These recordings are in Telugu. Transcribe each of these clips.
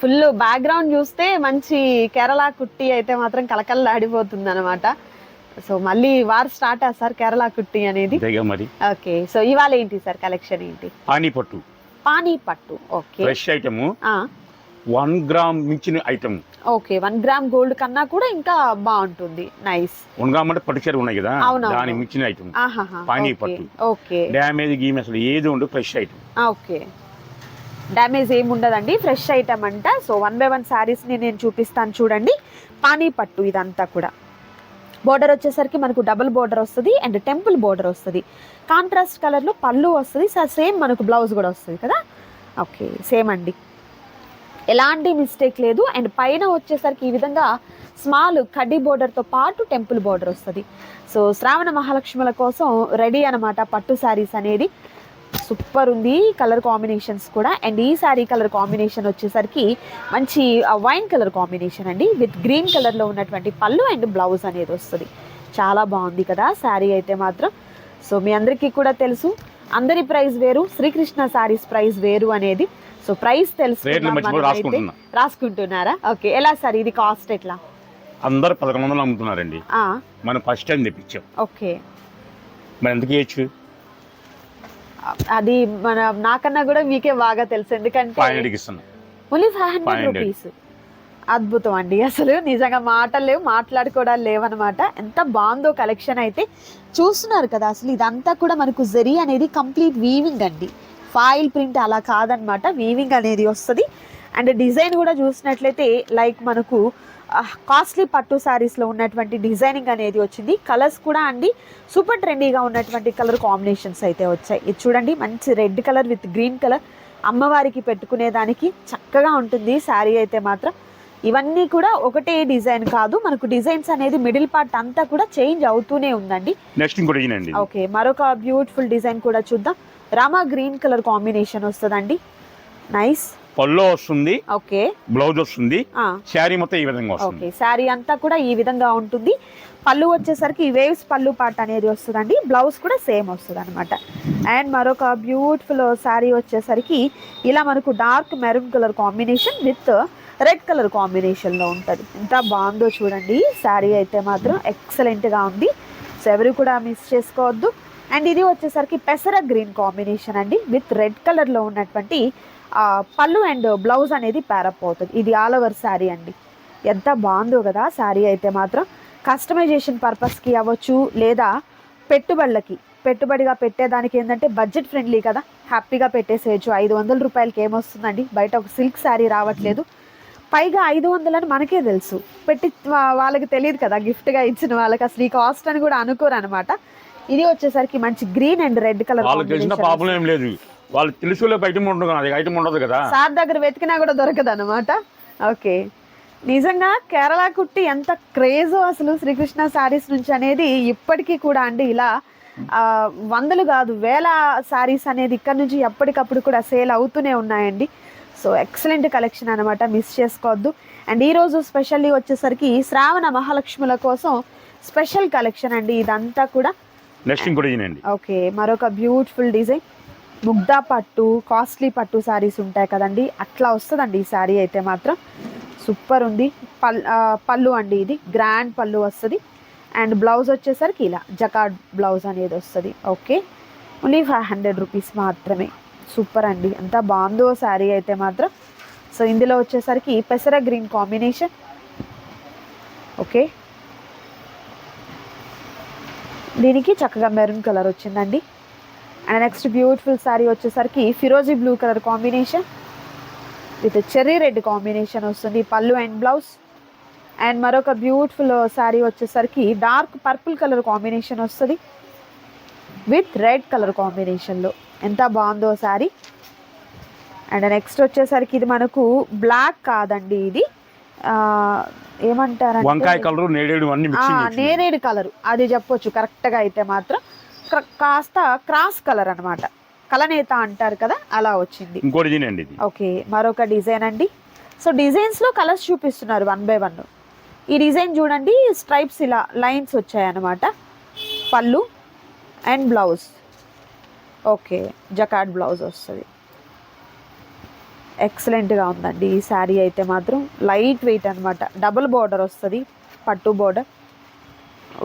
ఫుల్ బ్యాక్గ్రౌండ్ చూస్తే మంచి కేరళ కుట్టి అయితే మాత్రం కలకల్లాడిపోతుంది అనమాట సో మళ్ళీ వారు స్టార్ట్ సార్ కేరళ కుట్టి అనేది. మరి. ఓకే సో ఇవాళ ఏంటి సార్ కలెక్షన్ ఏంటి? పానీ పట్టు పానీ పట్టు ఓకే. ఫ్రెష్ ఐటమ్ ఆ, వన్ గ్రామ్ మించిన item okay one gram gold కన్నా కూడా ఇంకా బాగుంటుంది. నైస్. వన్ గ్రామ్ అంటే పట్టు చీర ఉన్నాయి కదా. దాని మించిన ఐటమ్ పానీ ఓకే, పట్టు. ఓకే. డ్యామేజ్ గీమ్ అసలు ఏది ఉండు ఫ్రెష్ ఐటమ్ ఓకే. డ్యామేజ్ ఏమి ఉండదండి. ఫ్రెష్ ఐటమ్ అంట. సో వన్ బై వన్ శారీస్ని నేను చూపిస్తాను చూడండి. పానీ పట్టు ఇదంతా కూడా. బోర్డర్ వచ్చేసరికి మనకు డబుల్ బోర్డర్ వస్తుంది అండ్ టెంపుల్ బోర్డర్ వస్తుంది. కాంట్రాస్ట్ కలర్లో పళ్ళు వస్తుంది. సేమ్ మనకు బ్లౌజ్ కూడా వస్తుంది కదా? ఓకే సేమ్ అండి. ఎలాంటి మిస్టేక్ లేదు. అండ్ పైన వచ్చేసరికి ఈ విధంగా స్మాల్ కడ్డీ బోర్డర్తో పాటు టెంపుల్ బోర్డర్ వస్తుంది. సో శ్రావణ మహాలక్ష్ముల కోసం రెడీ అనమాట పట్టు శారీస్ అనేది. సూపర్ ఉంది. కలర్ కాంబినేషన్స్ కూడా. అండ్ ఈ శారీ కలర్ కాంబినేషన్ వచ్చేసరికి మంచి వైన్ కలర్ కాంబినేషన్ అండి. విత్ గ్రీన్ కలర్లో ఉన్నటువంటి పళ్ళు అండ్ బ్లౌజ్ అనేది వస్తుంది. చాలా బాగుంది కదా శారీ అయితే మాత్రం. సో మీ అందరికీ కూడా తెలుసు. అందరి ప్రైస్ వేరు శ్రీకృష్ణ శారీస్ ప్రైస్ వేరు అనేది. సో ప్రైస్ తెలుసు రాసుకుంటున్నారా? ఓకే ఎలా సార్? ఇది కాస్ట్ ఎట్లా? అందరు పదకొండు వందలు అమ్ముతున్నారండి. మనం ఫస్ట్ టైం తెప్పించాం. ఓకే. మరి ఎందుకు ఇవ్వచ్చు అది మన నాకన్నా కూడా మీకే బాగా తెలుసు. ఎందుకంటే ఓన్లీ ఫైవ్ హండ్రెడ్ 500. రూపీస్ అద్భుతం అండి. అసలు నిజంగా మాటలు లేవు మాట్లాడుకోవడాలు లేవన్నమాట. ఎంత బాగుందో కలెక్షన్ అయితే. చూస్తున్నారు కదా అసలు ఇదంతా కూడా మనకు జెరీ అనేది కంప్లీట్ వీవింగ్ అండి. ఫాయిల్ ప్రింట్ అలా కాదనమాట వీవింగ్ అనేది వస్తుంది. అండ్ డిజైన్ కూడా చూసినట్లయితే లైక్ మనకు కాస్ట్లీ పట్టు శారీస్లో ఉన్నటువంటి డిజైనింగ్ అనేది వచ్చింది. కలర్స్ కూడా అండి. సూపర్ ట్రెండీగా ఉన్నటువంటి కలర్ కాంబినేషన్స్ అయితే వచ్చాయి. ఇది చూడండి మంచి red colour with green colour అమ్మవారికి పెట్టుకునే దానికి చక్కగా ఉంటుంది శారీ అయితే మాత్రం. ఇవన్నీ కూడా ఒకటే డిజైన్ కాదు. మనకు డిజైన్స్ అనేది మిడిల్ పార్ట్ అంతా కూడా చేంజ్ అవుతూనే ఉందండి. నెక్స్ట్ ఇంకోటి ఇయ్యండి ఓకే మరొక బ్యూటిఫుల్ డిజైన్ కూడా చూద్దాం. రామా గ్రీన్ కలర్ కాంబినేషన్ వస్తుందండి. నైస్ పళ్ళు వస్తుంది ఓకే. బ్లౌజ్ వస్తుంది శారీ మొత్తం ఈ విధంగా వస్తుంది. ఓకే శారీ అంతా కూడా ఈ విధంగా ఉంటుంది. పళ్ళు వచ్చేసరికి వేవ్స్ పళ్ళు పాట అనేది వస్తుందండి. బ్లౌజ్ కూడా సేమ్ వస్తుంది అనమాట అండ్ మరొక బ్యూటిఫుల్ శారీ వచ్చేసరికి ఇలా మనకు dark maroon colour combination with red colour కాంబినేషన్లో ఉంటుంది. ఎంత బాగుందో చూడండి. శారీ అయితే మాత్రం ఎక్సలెంట్గా ఉంది. సో ఎవరు కూడా మిస్ చేసుకోవద్దు. అండ్ ఇది వచ్చేసరికి పెసర గ్రీన్ కాంబినేషన్ అండి. విత్ రెడ్ కలర్లో ఉన్నటువంటి పళ్ళు అండ్ బ్లౌజ్ అనేది ప్యారప్ అవుతుంది ఇది ఆల్ ఓవర్ శారీ అండి. ఎంత బాగుందో కదా శారీ అయితే మాత్రం. కస్టమైజేషన్ పర్పస్కి అవ్వచ్చు లేదా పెట్టుబడులకి. పెట్టుబడిగా పెట్టేదానికి ఏంటంటే బడ్జెట్ ఫ్రెండ్లీ కదా. హ్యాపీగా పెట్టేసేయచ్చు. ఐదు వందల రూపాయలకి ఏమొస్తుందండి? బయట ఒక సిల్క్ శారీ రావట్లేదు. పైగా ఐదు వందలని మనకే తెలుసు. పెట్టి వాళ్ళకి తెలియదు కదా గిఫ్ట్గా ఇచ్చిన వాళ్ళకి. అసలు ఈ కాస్ట్ అని కూడా అనుకోరు అనమాట ఇది వచ్చేసరికి మంచి గ్రీన్ అండ్ రెడ్ కలర్ వాళ్ళకి వాళ్ళు తెలుసు ఐటమ్ ఉండదు అది ఐటమ్ ఉండదు కదా. సార్ దగ్గర వెతికినా కూడా దొరకదు అనమాట ఓకే. నిజంగా కేరళ కుట్టి ఎంత క్రేజో అసలు శ్రీకృష్ణ శారీస్ నుంచి అనేది ఇప్పటికీ కూడా అండి ఇలా వందలు కాదు వేల శారీస్ అనేది ఇక్కడ నుంచి ఎప్పటికప్పుడు కూడా సేల్ అవుతూనే ఉన్నాయండి. సో ఎక్సలెంట్ కలెక్షన్ అనమాట మిస్ చేసుకోవద్దు. అండ్ ఈరోజు స్పెషల్లీ వచ్చేసరికి శ్రావణ మహాలక్ష్ముల కోసం స్పెషల్ కలెక్షన్ అండి ఇదంతా కూడా. నెక్స్ట్ ఇంకోటి ఇయ్యండి ఓకే. మరొక బ్యూటిఫుల్ డిజైన్. ముగ్దా పట్టు కాస్ట్లీ పట్టు శారీస్ ఉంటాయి కదండి. అట్లా వస్తుందండి ఈ శారీ అయితే మాత్రం. సూపర్ ఉంది. పల్ పళ్ళు అండి ఇది. గ్రాండ్ పళ్ళు వస్తుంది. అండ్ బ్లౌజ్ వచ్చేసరికి ఇలా జకాడ్ బ్లౌజ్ అనేది వస్తుంది. Okay. Only five hundred rupees మాత్రమే. సూపర్ అండి. అంత బాగుందో శారీ అయితే మాత్రం. సో ఇందులో వచ్చేసరికి పెసర గ్రీన్ కాంబినేషన్. ఓకే. దీనికి చక్కగా మెరూన్ కలర్ వచ్చిందండి. అండ్ నెక్స్ట్ బ్యూటిఫుల్ శారీ వచ్చేసరికి ఫిరోజీ blue colour combination with cherry red combination వస్తుంది పళ్ళు అండ్ బ్లౌజ్ అండ్ మరొక బ్యూటిఫుల్ శారీ వచ్చేసరికి డార్క్ పర్పుల్ కలర్ కాంబినేషన్ వస్తుంది. విత్ రెడ్ కలర్ కాంబినేషన్లో ఎంత బాగుందో శారీ అండ్ నెక్స్ట్ వచ్చేసరికి ఇది మనకు బ్లాక్ కాదండి ఇది. వంకాయ కలరు. నేరేడు కలర్ అది చెప్పొచ్చు కరెక్ట్గా అయితే మాత్రం. కాస్త క్రాస్ కలర్ అన్నమాట. కలనేత అంటారు కదా అలా వచ్చింది. ఇంకోటి తినండి ఇది. ఓకే మరొక డిజైన్ అండి. సో డిజైన్స్లో కలర్స్ చూపిస్తున్నారు వన్ బై వన్. ఈ డిజైన్ చూడండి స్ట్రైప్స్ ఇలా లైన్స్ వచ్చాయన్నమాట. పళ్ళు and blouse. Okay jacquard blouse వస్తుంది. ఎక్సలెంట్గా ఉందండి. ఈ శారీ అయితే మాత్రం లైట్ వెయిట్ అనమాట డబుల్ బార్డర్ వస్తుంది పట్టు border.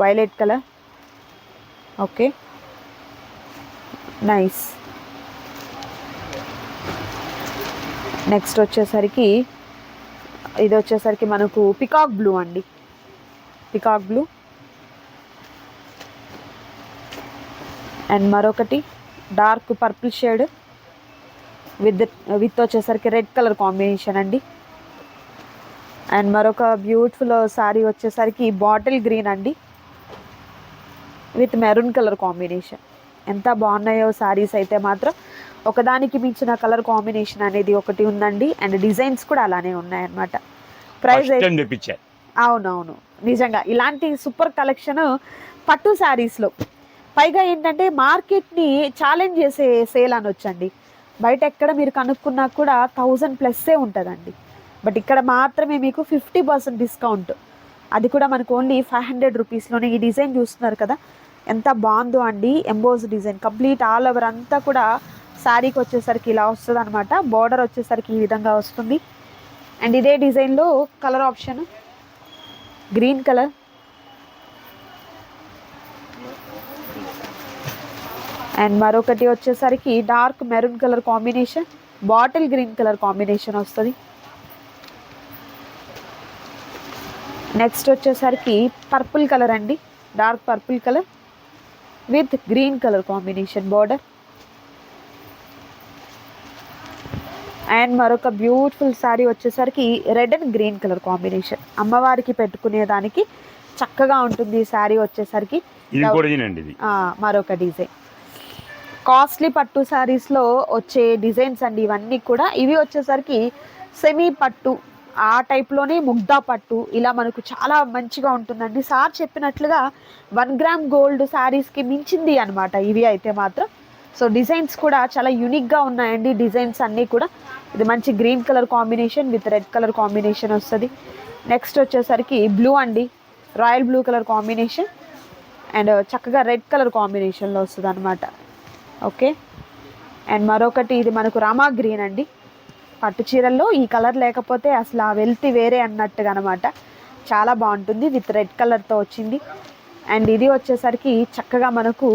Violet colour. Okay. Nice next వచ్చేసరికి ఇది వచ్చేసరికి మనకు పికాక్ బ్లూ అండి. పికాక్ బ్లూ అండ్ మరొకటి dark purple shade with with వచ్చేసరికి రెడ్ కలర్ కాంబినేషన్ అండి. అండ్ మరొక బ్యూటిఫుల్ శారీ వచ్చేసరికి బాటిల్ గ్రీన్ అండి. విత్ మెరూన్ కలర్ కాంబినేషన్ ఎంత బాగున్నాయో శారీస్ అయితే మాత్రం ఒకదానికి మించిన కలర్ కాంబినేషన్ అనేది ఒకటి ఉందండి. అండ్ డిజైన్స్ కూడా అలానే ఉన్నాయన్నమాట. ప్రైస్ అవునవును. నిజంగా ఇలాంటి సూపర్ కలెక్షన్ పట్టు శారీస్లో పైగా ఏంటంటే మార్కెట్ని ఛాలెంజ్ చేసే సేల్ అనొచ్చండి బయట ఎక్కడ మీరు కనుక్కున్నా కూడా థౌజండ్ ప్లస్సే ఉంటుందండి. బట్ ఇక్కడ మాత్రమే మీకు ఫిఫ్టీ పర్సెంట్ డిస్కౌంట్ అది కూడా మనకు ఓన్లీ ఫైవ్ హండ్రెడ్ రూపీస్లోనే ఈ డిజైన్ చూస్తున్నారు కదా. ఎంత బాగుందో అండి emboss design complete all over అంతా కూడా శారీకి వచ్చేసరికి ఇలా వస్తుంది అనమాట బార్డర్ వచ్చేసరికి ఈ విధంగా వస్తుంది. అండ్ ఇదే డిజైన్లో colour option green colour and మరొకటి వచ్చేసరికి dark maroon colour combination bottle green colour combination వస్తుంది. నెక్స్ట్ వచ్చేసరికి పర్పుల్ కలర్ అండి. Dark purple colour with green colour combination border. And మరొక బ్యూటిఫుల్ శారీ వచ్చేసరికి red and green colour combination. అమ్మవారికి పెట్టుకునే దానికి చక్కగా ఉంటుంది ఈ శారీ వచ్చేసరికి. మరొక డిజైన్. కాస్ట్లీ పట్టు శారీస్లో వచ్చే డిజైన్స్ అండి ఇవన్నీ కూడా. ఇవి వచ్చేసరికి సెమీ పట్టు ఆ టైప్లోనే ముగ్దా పట్టు ఇలా మనకు చాలా మంచిగా ఉంటుందండి. సార్ చెప్పినట్లుగా వన్ గ్రామ్ గోల్డ్ శారీస్కి మించింది అనమాట ఇవి అయితే మాత్రం. సో డిజైన్స్ కూడా చాలా యూనిక్గా ఉన్నాయండి. డిజైన్స్ అన్నీ కూడా. ఇది మంచి green colour combination with red colour combination వస్తుంది. నెక్స్ట్ వచ్చేసరికి బ్లూ అండి. Royal blue colour combination and చక్కగా రెడ్ కలర్ కాంబినేషన్లో వస్తుంది అనమాట ఓకే? అండ్ మరొకటి ఇది మనకు రామా గ్రీన్ అండి. పట్టు చీరల్లో ఈ కలర్ లేకపోతే అసలు ఆ వెల్తి వేరే అన్నట్టుగా అనమాట చాలా బాగుంటుంది విత్ రెడ్ కలర్తో వచ్చింది. అండ్ ఇది వచ్చేసరికి చక్కగా మనకు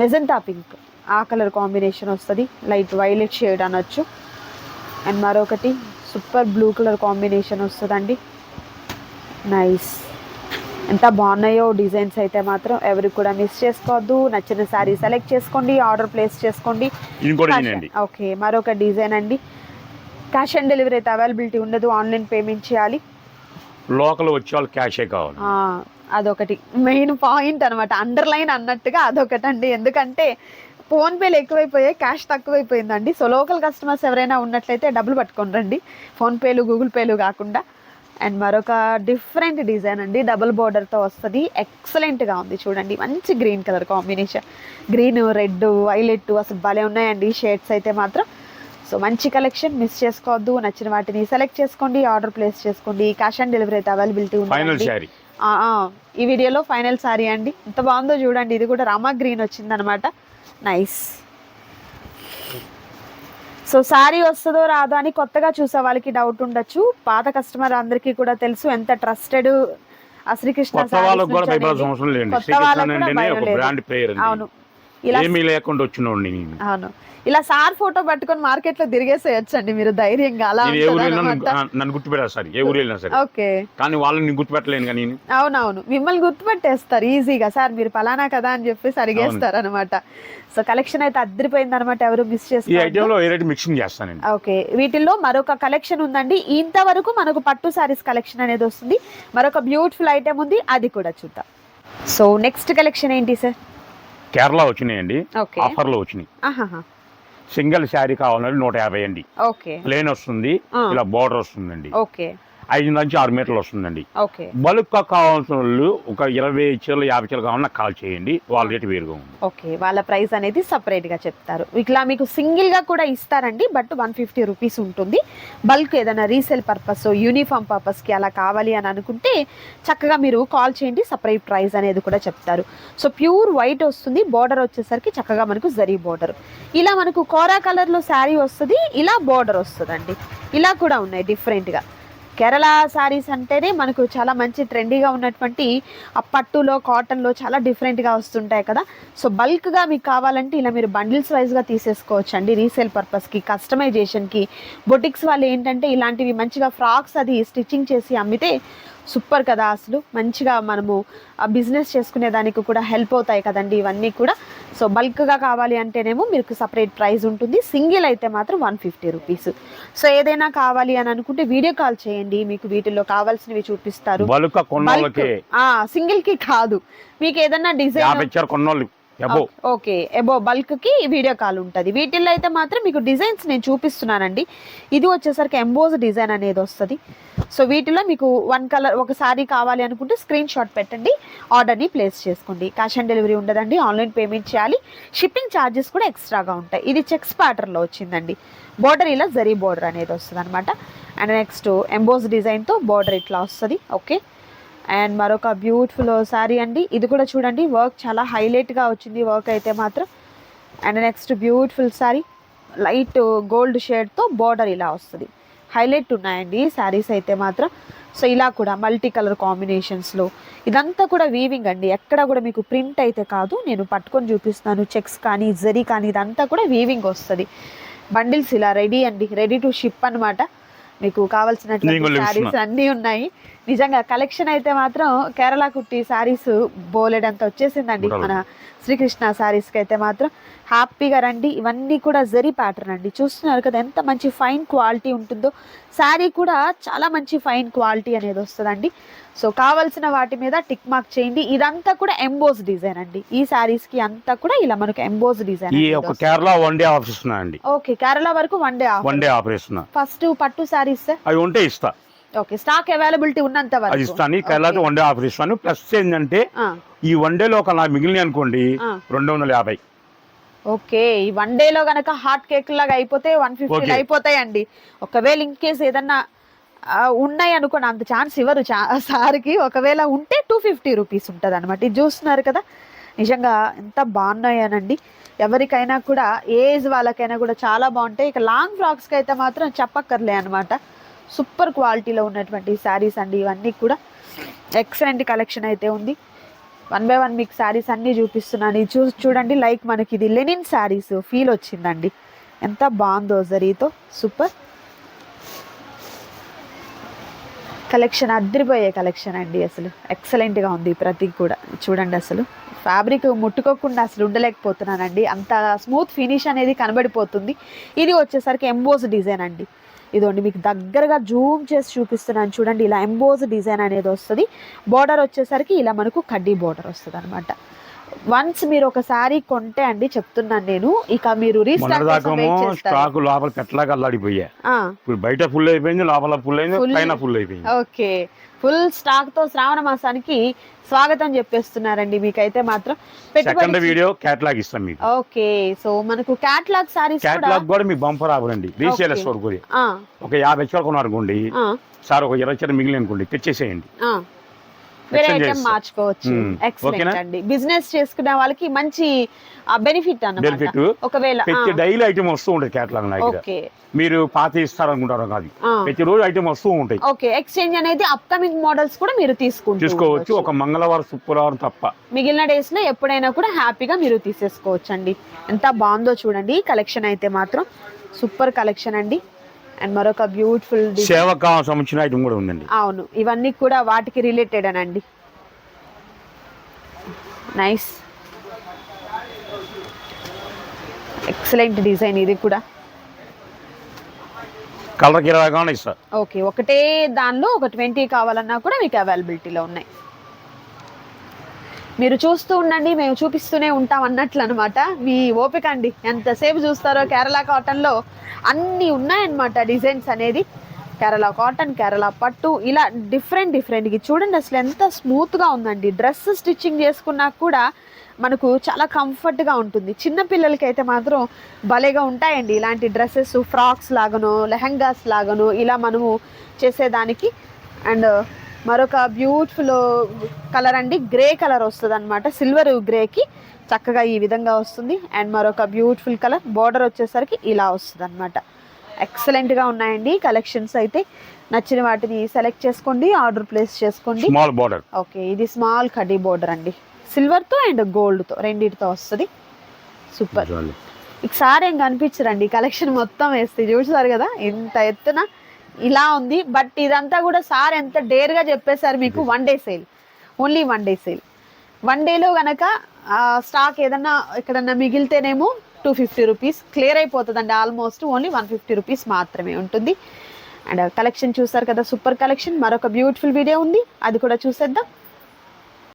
మెజంతా పింక్. ఆ కలర్ కాంబినేషన్ వస్తుంది. లైట్ వైలెట్ షేడ్ అనొచ్చు. అండ్ మరొకటి సూపర్ బ్లూ కలర్ కాంబినేషన్ వస్తుందండి. నైస్. ఎంత బాగున్నాయో డిజైన్స్ అయితే మాత్రం ఎవరు కూడా మిస్ చేసుకోవద్దు. నచ్చిన శారీ సెలెక్ట్ చేసుకోండి ఆర్డర్ ప్లేస్ చేసుకోండి. ఓకే మరొక డిజైన్ అండి. క్యాష్ ఆన్ డెలివరీ అయితే అవైలబిలిటీ ఉండదు ఆన్లైన్ పేమెంట్ చేయాలి. లోకల్ వచ్చే వాళ్ళు క్యాషే కావాలి. అదొకటి. మెయిన్ పాయింట్ అనమాట అండర్లైన్ అన్నట్టుగా అదొకటి అండి ఎందుకంటే ఫోన్పేలు ఎక్కువైపోయాయి క్యాష్ తక్కువైపోయిందండి. సో లోకల్ కస్టమర్స్ ఎవరైనా ఉన్నట్లయితే డబ్బులు పట్టుకొని రండి. ఫోన్పేలు గూగుల్ పేలు కాకుండా. అండ్ మరొక డిఫరెంట్ డిజైన్ అండి. డబుల్ బోర్డర్తో వస్తుంది. ఎక్సలెంట్గా ఉంది చూడండి. మంచి green colour combination. Green red violet అసలు భలే ఉన్నాయండి. షేడ్స్ అయితే మాత్రం. సో మంచి కలెక్షన్. మిస్ చేసుకోవద్దు. నచ్చిన వాటిని సెలెక్ట్ చేసుకోండి. ఆర్డర్ ప్లేస్ చేసుకోండి. క్యాష్ ఆన్ డెలివరీ అయితే అవైలబిలిటీ ఉంది ఈ వీడియోలో ఫైనల్ సారీ అండి. ఎంత బాగుందో చూడండి. ఇది కూడా రామా గ్రీన్ వచ్చిందనమాట. నైస్ సో శారీ వస్తుందో రాదో అని కొత్తగా చూసే వాళ్ళకి డౌట్ ఉండొచ్చు. పాత కస్టమర్ అందరికీ కూడా తెలుసు ఎంత ట్రస్టెడ్ శ్రీకృష్ణ అవును. ఇలా ఏమీ లేకుండా వచ్చినోడిని నేను. అవును. ఇలా సార్ ఫోటో పట్టుకొని మార్కెట్లో తిరిగేసేయచ్చండి మీరు ధైర్యంగా. అలా నేను ఏ ఊరు వెళ్ళినా ఉంటుందన్నమాట. నన్ను- నన్ను గుర్తుపెట్టారు సరే? ఏ ఊరు వెళ్ళినా సరే. ఓకే. కానీ వాళ్ళని నేను గుర్తుపెట్టలేను కానీ నేను. అవునవును. మిమ్మల్ని గుర్తుపట్టేస్తారు ఈజీగా. సార్ మీరు పలానా కదా అని చెప్పేసి అడిగేస్తారు అనమాట సో కలెక్షన్ అయితే అద్దరిపోయింది అనమాట ఎవరు మిస్ ఈ చేసుకోవద్దు. ఐటెంలో ఏ రేటు మిక్సింగ్ చేస్తానండి. ఓకే. వీటిల్లో మరొక కలెక్షన్ ఉందండి. ఇంతవరకు మనకు పట్టు సారీస్ కలెక్షన్ అనేది వస్తుంది. మరొక బ్యూటిఫుల్ ఐటెం ఉంది. అది కూడా చూద్దాం. సో నెక్స్ట్ కలెక్షన్ ఏంటి సార్? కేరళ వచ్చినాయండి. ఆఫర్లో వచ్చినాయి. సింగిల్ శారీ కావాలంటే నూట యాభై అండి. ప్లేన్ వస్తుంది. ఇలా బోర్డర్ వస్తుందండి. ఓకే. ఐదు నుంచి ఆరు మీటర్లు వస్తుందండి. ఓకే. బల్క్ కావాల్సిన వాళ్ళు ఒక ఇరవై చీరలు యాభై చీరలు కావాలన్నా కాల్ చేయండి. వాళ్ళ రేటు వేరుగా ఉంది. ఓకే. వాళ్ళ ప్రైస్ అనేది separate గా చెప్తారు. ఇట్లా మీకు single గా కూడా ఇస్తారండి బట్ వన్ ఫిఫ్టీ రూపీస్ ఉంటుంది. బల్క్ ఏదైనా రీసేల్ పర్పస్ యూనిఫామ్ పర్పస్కి అలా కావాలి అని అనుకుంటే చక్కగా మీరు కాల్ చేయండి. సపరేట్ ప్రైస్ అనేది కూడా చెప్తారు. సో ప్యూర్ వైట్ వస్తుంది. బార్డర్ వచ్చేసరికి చక్కగా మనకు జరీ బార్డర్. ఇలా మనకు కోరా కలర్లో శారీ వస్తుంది. ఇలా బార్డర్ వస్తుందండి. ఇలా కూడా ఉన్నాయి డిఫరెంట్గా. కేరళ శారీస్ అంటేనే మనకు చాలా మంచి ట్రెండీగా ఉన్నటువంటి ఆ పట్టులో కాటన్లో చాలా డిఫరెంట్గా వస్తుంటాయి కదా. సో బల్క్గా మీకు కావాలంటే ఇలా మీరు బండిల్స్ వైజ్గా తీసేసుకోవచ్చు అండి రీసేల్ పర్పస్కి కస్టమైజేషన్కి బొటిక్స్ వాళ్ళు ఏంటంటే ఇలాంటివి మంచిగా ఫ్రాక్స్ అది స్టిచ్చింగ్ చేసి అమ్మితే సూపర్ కదా అసలు. మంచిగా మనము ఆ బిజినెస్ చేసుకునే దానికి కూడా హెల్ప్ అవుతాయి కదండి ఇవన్నీ కూడా. సో బల్క్గా కావాలి అంటేనేమో మీకు సపరేట్ ప్రైస్ ఉంటుంది. సింగిల్ అయితే మాత్రం వన్ ఫిఫ్టీ రూపీస్. సో ఏదైనా కావాలి అని అనుకుంటే వీడియో కాల్ చేయండి. మీకు వీటిల్లో కావాల్సినవి చూపిస్తారు. సింగిల్కి కాదు. మీకు ఏదన్నా యాభై డిజైన్ ఓకే. ఎబో బల్క్కి వీడియో కాల్ ఉంటుంది. వీటిల్లో అయితే మాత్రం మీకు డిజైన్స్ నేను చూపిస్తున్నానండి. ఇది వచ్చేసరికి ఎంబోజ్ డిజైన్ అనేది వస్తుంది. సో వీటిలో మీకు వన్ కలర్ ఒక సారీ కావాలి అనుకుంటే స్క్రీన్ షాట్ పెట్టండి. ఆర్డర్ని ప్లేస్ చేసుకోండి. క్యాష్ ఆన్ డెలివరీ ఉండదండి. ఆన్లైన్ పేమెంట్ చేయాలి. షిప్పింగ్ ఛార్జెస్ కూడా ఎక్స్ట్రాగా ఉంటాయి. ఇది చెక్స్ ప్యాటర్న్లో వచ్చిందండి. బోర్డర్ ఇలా జరీ బోర్డర్ అనేది వస్తుంది అనమాట అండ్ నెక్స్ట్ ఎంబోజ్ డిజైన్తో బోర్డర్ ఇట్లా వస్తుంది. ఓకే. అండ్ మరొక బ్యూటిఫుల్ శారీ అండి. ఇది కూడా చూడండి వర్క్ చాలా హైలైట్గా వచ్చింది వర్క్ అయితే మాత్రం. And next beautiful sari light gold షేడ్తో border ఇలా వస్తుంది. హైలైట్ ఉన్నాయండి శారీస్ అయితే మాత్రం. సో ఇలా కూడా మల్టీ కలర్ కాంబినేషన్స్లో ఇదంతా కూడా వీవింగ్ అండి. ఎక్కడ కూడా మీకు ప్రింట్ అయితే కాదు. నేను పట్టుకొని చూపిస్తున్నాను చెక్స్ కానీ జరీ కానీ ఇదంతా కూడా వీవింగ్ వస్తుంది. బండిల్స్ ఇలా రెడీ అండి. రెడీ టు షిప్ అన్నమాట. మీకు కావాల్సినటువంటి శారీస్. అన్నీ ఉన్నాయి. నిజంగా కలెక్షన్ అయితే మాత్రం కేరళ కుట్టి శారీస్ బోలెడంత వచ్చేసిందండి. మన శ్రీకృష్ణ శారీస్కి అయితే మాత్రం హ్యాపీగా రండి. ఇవన్నీ కూడా జరీ ప్యాటర్న్ అండి. చూస్తున్నారు కదా ఎంత మంచి ఫైన్ క్వాలిటీ ఉంటుందో. శారీ కూడా చాలా మంచి ఫైన్ క్వాలిటీ అనేది వస్తుందండి. సో కావాల్సిన వాటి మీద టిక్ మార్క్ చేయండి. ఇదంతా కూడా ఎంబోజ్ డిజైన్ అండి. ఈ శారీస్కి అంతా కూడా ఇలా మనకు emboss design Kerala one day offer ఇస్తున్నా అండి ఓకే కేరళ వరకు one day one day offer ఇస్తున్నా. ఫస్ట్ పట్టు శారీస్ అవి ఉంటే ఇస్తా. ఓకే స్టాక్ అవైలబిలిటీ ఉన్నంత అది వరకు ఇస్తాను. ఈ కేరళ వన్ డే ఆఫర్ ఇస్తాను. ప్లస్ ఏంటంటే ఈ వన్ డేలో ఒక నాకు మిగిలిన అనుకోండి. రెండు వందల యాభై. ఓకే ఈ వన్ డే లో గనక హాట్ కేక్ లాగా అయిపోతే వన్ ఫిఫ్టీ. అయిపోతాయండి. ఒకవేళ ఇన్ కేస్ ఏదన్నా ఉన్నాయి అనుకోండి అంత ఛాన్స్ ఇవ్వరు సార్కి ఒకవేళ ఉంటే టూ ఫిఫ్టీ రూపీస్ ఉంటుంది అనమాట ఇది చూస్తున్నారు కదా? నిజంగా ఎంత బాగున్నాయనండి. ఎవరికైనా కూడా ఏజ్ వాళ్ళకైనా కూడా చాలా బాగుంటాయి. ఇక లాంగ్ ఫ్రాక్స్కి అయితే మాత్రం చెప్పక్కర్లే అనమాట సూపర్ క్వాలిటీలో ఉన్నటువంటి శారీస్ అండి ఇవన్నీ కూడా. ఎక్సలెంట్ కలెక్షన్ అయితే ఉంది. వన్ బై వన్ మీకు శారీస్ అన్నీ చూపిస్తున్నాను. ఇది చూ చూడండి లైక్ మనకి ఇది లెనిన్ శారీస్ ఫీల్ వచ్చిందండి. ఎంత బాగుందో జరీతో సూపర్ కలెక్షన్ అద్దరిపోయే కలెక్షన్ అండి అసలు. ఎక్సలెంట్గా ఉంది ప్రతి కూడా. చూడండి అసలు. ఫ్యాబ్రిక్ ముట్టుకోకుండా అసలు ఉండలేకపోతున్నానండి. అంత స్మూత్ ఫినిష్ అనేది కనబడిపోతుంది. ఇది వచ్చేసరికి ఎంబోజ్ డిజైన్ అండి. ఇదండి మీకు దగ్గరగా జూమ్ చేసి చూపిస్తున్నాను. చూడండి ఇలా ఎంబోజ్ డిజైన్ అనేది వస్తుంది. బార్డర్ వచ్చేసరికి ఇలా మనకు కడ్డీ బార్డర్ వస్తుంది అనమాట వన్స్ మీరు ఒక శారీ కొంటే అండి చెప్తున్నాను నేను. ఇక మీరు స్టాక్ లోపల పెట్టలాగా అల్లాడిపోయా. ఇప్పుడు బయట ఫుల్ అయిపోయింది లోపల ఫుల్ అయింది. పైన ఫుల్ అయిపోయింది. ఓకే. ఫుల్ స్టాక్తో శ్రావణ మాసానికి స్వాగతం చెప్పేస్తున్నారండి మీకైతే మాత్రం. సెకండ్ వీడియో క్యాటలాగ్ ఇస్తాం మీకు. ఓకే. సో మనకు క్యాట్లాగ్ సారీస్ క్యాటలాగ్ కూడా మీకు బంపర్ ఆఫరండి రీసేల్. స్టోర్ కూడా ఒక యాభై చీర కొన్నారు అనుకోండి సార్ ఒక ఇరవై చీర మిగిలిన అనుకోండి తెచ్చేసేయండి. చేస్తాం. మార్చుకోవచ్చు. Hmm. అండి. బిజినెస్ చేసుకునే వాళ్ళకి మంచి బెనిఫిట్ అన్నమాట. బెనిఫిట్ ఒకవేళ ప్రతి డైలీ ఐటమ్ వస్తూ ఉంటుంది క్యాటలాగ్ నా దగ్గర. ఓకే మీరు పాత ఇస్తారనుకుంటారు కాదు. ప్రతి రోజు ఐటమ్ వస్తూ ఉంటాయి. ఓకే ఎక్స్చేంజ్ అనేది అప్కమింగ్ మోడల్స్ కూడా మీరు తీసుకుంటూ తీసుకోవచ్చు. ఒక మంగళవారం శుక్రవారం తప్ప. మిగిలిన డేస్లో ఎప్పుడైనా కూడా హ్యాపీగా మీరు తీసేసుకోవచ్చు అండి ఎంత బాగుందో చూడండి. కలెక్షన్ అయితే మాత్రం సూపర్ కలెక్షన్ అండి. అండ్ మరొక బ్యూటిఫుల్ సేవకు సంబంధించిన ఐటమ్ కూడా ఉందండి. అవును. ఇవన్నీ కూడా వాటికి రిలేటెడ్ అనండి. నైస్ ఎక్సలెంట్ డిజైన్ ఇది కూడా. కలర్కి ఇరవై కావాలి ఇస్తా ఓకే ఒకటే దానిలో ఒక ట్వంటీ కావాలన్నా కూడా మీకు అవైలబిలిటీలో ఉన్నాయి. మీరు చూస్తూ ఉండండి మేము చూపిస్తూనే ఉంటాం అన్నట్లు అనమాట మీ ఓపిక అండి. ఎంతసేపు చూస్తారో కేరళ కాటన్లో అన్నీ ఉన్నాయన్నమాట డిజైన్స్ అనేది. కేరళ కాటన్ కేరళ పట్టు ఇలా డిఫరెంట్ డిఫరెంట్కి చూడండి అసలు ఎంత స్మూత్గా ఉందండి. డ్రెస్ స్టిచ్చింగ్ చేసుకున్నా కూడా మనకు చాలా కంఫర్ట్గా ఉంటుంది. చిన్న అయితే మాత్రం భలేగా ఉంటాయండి. ఇలాంటి డ్రెస్సెస్ ఫ్రాక్స్ లాగానో లెహంగాస్ లాగానో ఇలా మనము చేసేదానికి. అండ్ మరొక బ్యూటిఫుల్ కలర్ అండి. గ్రే కలర్ వస్తుంది అనమాట సిల్వర్ గ్రేకి చక్కగా ఈ విధంగా వస్తుంది. అండ్ మరొక బ్యూటిఫుల్ కలర్ బార్డర్ వచ్చేసరికి ఇలా వస్తుంది అనమాట ఎక్సలెంట్గా ఉన్నాయండి. కలెక్షన్స్ అయితే నచ్చిన వాటిని సెలెక్ట్ చేసుకోండి ఆర్డర్ ప్లేస్ చేసుకోండి. స్మాల్ బార్డర్ ఓకే ఇది స్మాల్ కడ్డీ బోర్డర్ అండి. సిల్వర్తో అండ్ గోల్డ్తో రెండింటితో వస్తుంది. సూపర్ ఒకసారి ఏం కనిపించరండి. కలెక్షన్ మొత్తం వేస్తే చూసారు కదా? ఇంత ఎత్తున ఇలా ఉంది. బట్ ఇదంతా కూడా సార్ ఎంత డేర్గా చెప్పేశారు మీకు. One day sale only one day sale one డేలో కనుక స్టాక్ ఏదన్నా ఎక్కడన్నా మిగిలితేనేమో టూ ఫిఫ్టీ రూపీస్ క్లియర్ అయిపోతుందండి almost only one fifty rupees మాత్రమే ఉంటుంది. అండ్ కలెక్షన్ చూసారు కదా సూపర్ కలెక్షన్ మరొక బ్యూటిఫుల్ వీడియో ఉంది. అది కూడా చూసేద్దాం.